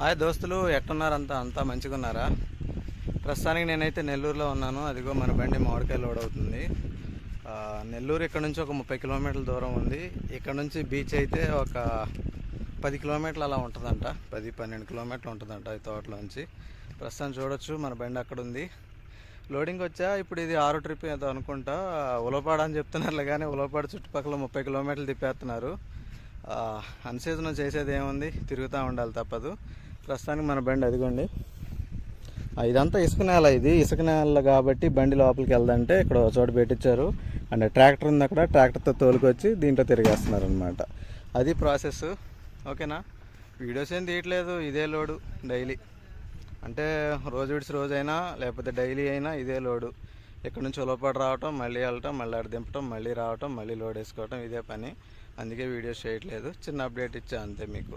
Hi దోస్తులు ఎట్టున్నారంతా అంతా? మంచిగా ఉన్నారా ప్రస్తుతానికి నేనైతే నెల్లూరులో ఉన్నాను. అదిగో మన బండి మామిడికాయ లోడ్ అవుతుంది. నెల్లూరు ఇక్కడ నుంచి ఒక ముప్పై కిలోమీటర్ల దూరం ఉంది. ఇక్కడ నుంచి బీచ్ అయితే ఒక పది కిలోమీటర్లు అలా ఉంటుందంట. పది పన్నెండు కిలోమీటర్లు ఉంటుందంట ఈ తోటలోంచి ప్రస్తుతం చూడొచ్చు మన బండి అక్కడ ఉంది. లోడింగ్ వచ్చా? ఇప్పుడు ఇది ఆరు ట్రిప్ ఏదో అనుకుంటా. ఉలపాడ అని చెప్తున్నారు కానీ ఉలపాడ చుట్టుపక్కల ముప్పై కిలోమీటర్లు తిప్పేస్తున్నారు. అన్సీజన్ చేసేది ఏముంది? తిరుగుతూ ఉండాలి తప్పదు. ప్రస్తుతానికి మన బండి అదిగోండి. ఇదంతా ఇసుక నేల ఇది. ఇసుక నేల కాబట్టి బండి లోపలికి వెళ్దంటే ఇక్కడ ఒక చోట పెట్టించారు. అండ్ ట్రాక్టర్ ఉంది అక్కడ. ట్రాక్టర్తో తోలుకొచ్చి దీంట్లో తిరిగేస్తున్నారు అనమాట అది ప్రాసెస్. ఓకేనా? వీడియోస్ ఏం తీయట్లేదు. ఇదే లోడు డైలీ. అంటే రోజు విడిచి రోజు అయినా లేకపోతే డైలీ అయినా ఇదే లోడు. ఇక్కడ నుంచి ఉలపాటు రావటం మళ్ళీ వెళ్ళటం మళ్ళీ అక్కడ దింపటం మళ్ళీ రావటం మళ్ళీ లోడ్ వేసుకోవటం ఇదే పని. అందుకే వీడియోస్ చేయట్లేదు. చిన్న అప్డేట్ ఇచ్చా అంతే మీకు.